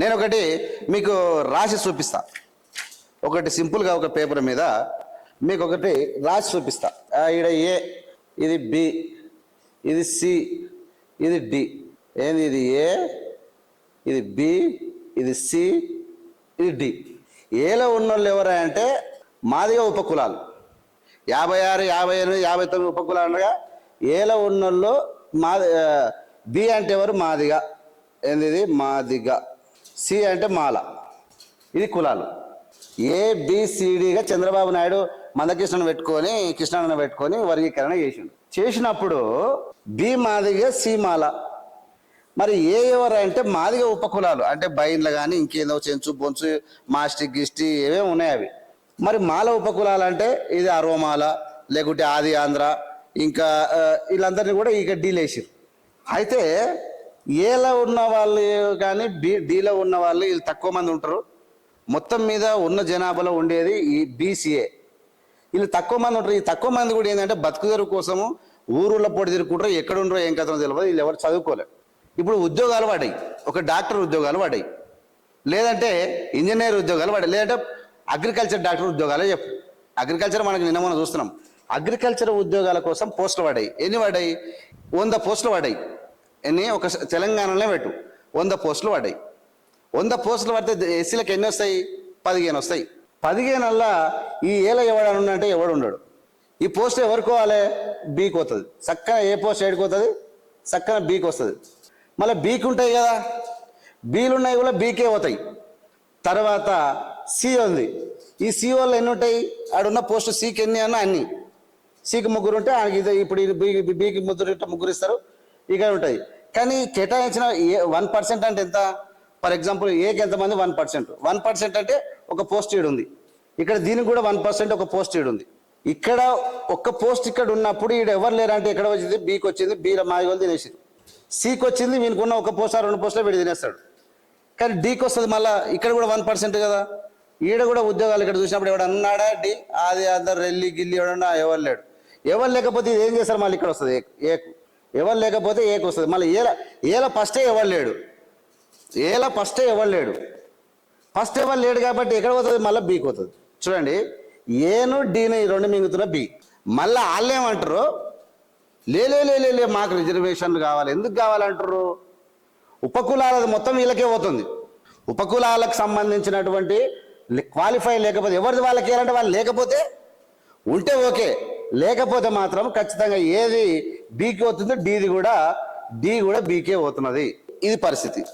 నేను ఒకటి మీకు రాసి చూపిస్తా. ఒకటి సింపుల్గా ఒక పేపర్ మీద మీకు ఒకటి రాసి చూపిస్తా. ఈడ ఏ ఇది బి ఇది సి ఇది డి. ఏంది ఇది ఏ ఇది బి ఇది సి ఇది డి. ఏలో ఉన్న వాళ్ళు ఎవరా అంటే మాదిగా ఉపకులాలు. యాభై ఆరు యాభై ఎనిమిది యాభై తొమ్మిది ఉపకులాలు అనగా ఏలో ఉన్నోళ్ళు మాది బి అంటే ఎవరు? మాదిగా. ఏంది ఇది? మాదిగా. సి అంటే మాల. ఇది కులాలు. ఏబిసిడిగా చంద్రబాబు నాయుడు మందకృష్ణను పెట్టుకొని కృష్ణను పెట్టుకొని వర్గీకరణ చేసిండు. చేసినప్పుడు బి మాదిగా సి మాల. మరి ఏ ఎవరు అంటే మాదిగా ఉపకులాలు అంటే బయన్లు కానీ ఇంకేదో చెంచు బొంచు మాస్టి గిస్టి ఏమేమి ఉన్నాయి అవి. మరి మాల ఉపకులాలు అంటే ఇది అరోమాల లేకుంటే ఆది ఆంధ్ర ఇంకా వీళ్ళందరినీ కూడా ఇక డీల్ వేసారు అయితే ఏలో ఉన్న వాళ్ళు కానీ బి డీలో ఉన్న వాళ్ళు వీళ్ళు తక్కువ మంది ఉంటారు. మొత్తం మీద ఉన్న జనాభాలో ఉండేది ఈ బీసీఏ. వీళ్ళు తక్కువ మంది ఉంటారు. ఈ తక్కువ మంది కూడా ఏంటంటే బతుకుదెరువు కోసము ఊరుల పొడి తిరుగుకుంటారు ఎక్కడ ఉండరో ఏం కథనో తెలియదు వీళ్ళు ఎవరు చదువుకోలేరు. ఇప్పుడు ఉద్యోగాలు పడ్డాయి. ఒక డాక్టర్ ఉద్యోగాలు పడ్డాయి. లేదంటే ఇంజనీర్ ఉద్యోగాలు పడ్డాయి. లేదంటే అగ్రికల్చర్ డాక్టర్ ఉద్యోగాలే చెప్పు. అగ్రికల్చర్ మనకి నిన్న మనం చూస్తున్నాం. అగ్రికల్చర్ ఉద్యోగాల కోసం పోస్టులు పడ్డాయి. ఎన్ని పడ్డాయి? వంద పోస్టులు పడ్డాయి. ఎన్ని? ఒక తెలంగాణలో పెట్టు. వంద పోస్టులు పడ్డాయి. వంద పోస్టులు పడితే ఎస్సీలకు ఎన్ని వస్తాయి? పదిహేను వస్తాయి. పదిహేనల్లా ఈ ఏల ఎవడు అంటే ఎవడు ఉండడు. ఈ పోస్ట్ ఎవరుకోవాలి బీకి వస్తుంది చక్కన ఏ పోస్ట్ ఏడుకు వస్తుంది చక్కన బీకి వస్తుంది. మళ్ళీ బీకి ఉంటాయి కదా. బీలు ఉన్నాయి కూడా బీకే పోతాయి. తర్వాత సి ఉంది. ఈ సి వాళ్ళు ఎన్ని ఉంటాయి? ఆడున్న పోస్ట్ సీకి ఎన్ని అన్న అన్ని. సీకి ముగ్గురు ఉంటే ఆయనకి ఇది ఇప్పుడు బీకి ముగ్గురు ముగ్గురు ఇస్తారు. ఇక ఉంటాయి. కానీ కేటాయించిన ఏ వన్ పర్సెంట్ అంటే ఎంత? ఫర్ ఎగ్జాంపుల్ ఏకి ఎంతమంది వన్ పర్సెంట్. వన్ పర్సెంట్ అంటే ఒక పోస్ట్ ఈడు ఉంది. ఇక్కడ దీనికి కూడా వన్ పర్సెంట్ ఒక పోస్ట్ ఈడు ఉంది. ఇక్కడ ఒక్క పోస్ట్ ఇక్కడ ఉన్నప్పుడు ఈడు ఎవరు లేరంటే ఎక్కడ వచ్చింది? బీకి వచ్చింది. బీలో మాది వాళ్ళు తినేసారు సికి వచ్చింది వీనికున్న ఒక పోస్ట్ రెండు పోస్టులో వీడు తినేస్తాడు. కానీ డీకి వస్తుంది మళ్ళా ఇక్కడ కూడా వన్ పర్సెంట్ కదా. ఈడ కూడా ఉద్యోగాలు ఇక్కడ చూసినప్పుడు ఎవడు అన్నాడా? డి అది అందరు రెల్లి గిల్లి ఎవడన్నా ఎవరు లేడు. ఎవరు లేకపోతే ఇది ఏం చేస్తారు? మళ్ళీ ఇక్కడ వస్తుంది. ఏ- ఏకు ఎవరు లేకపోతే ఏకు వస్తుంది మళ్ళీ ఏల ఏల ఫస్టే ఎవరు లేడు? ఏల ఫస్టే ఎవరు లేడు? ఫస్ట్ ఎవరు లేడు కాబట్టి ఎక్కడ పోతుంది? మళ్ళీ బీకి పోతుంది. చూడండి ఏను డీని రెండు మింగుతున్న బి మళ్ళీ వాళ్ళు ఏమంటారు? లే మాకు రిజర్వేషన్లు కావాలి. ఎందుకు కావాలంటారు? ఉపకులాలది మొత్తం వీళ్ళకే పోతుంది. ఉపకులాలకు సంబంధించినటువంటి క్వాలిఫై లేకపోతే ఎవరిది వాళ్ళకి ఇవ్వాలంటే వాళ్ళు లేకపోతే ఉంటే ఓకే. లేకపోతే మాత్రం ఖచ్చితంగా ఏది బీకి అవుతుంది డీది కూడా డి కూడా బీకే పోతున్నది ఇది పరిస్థితి.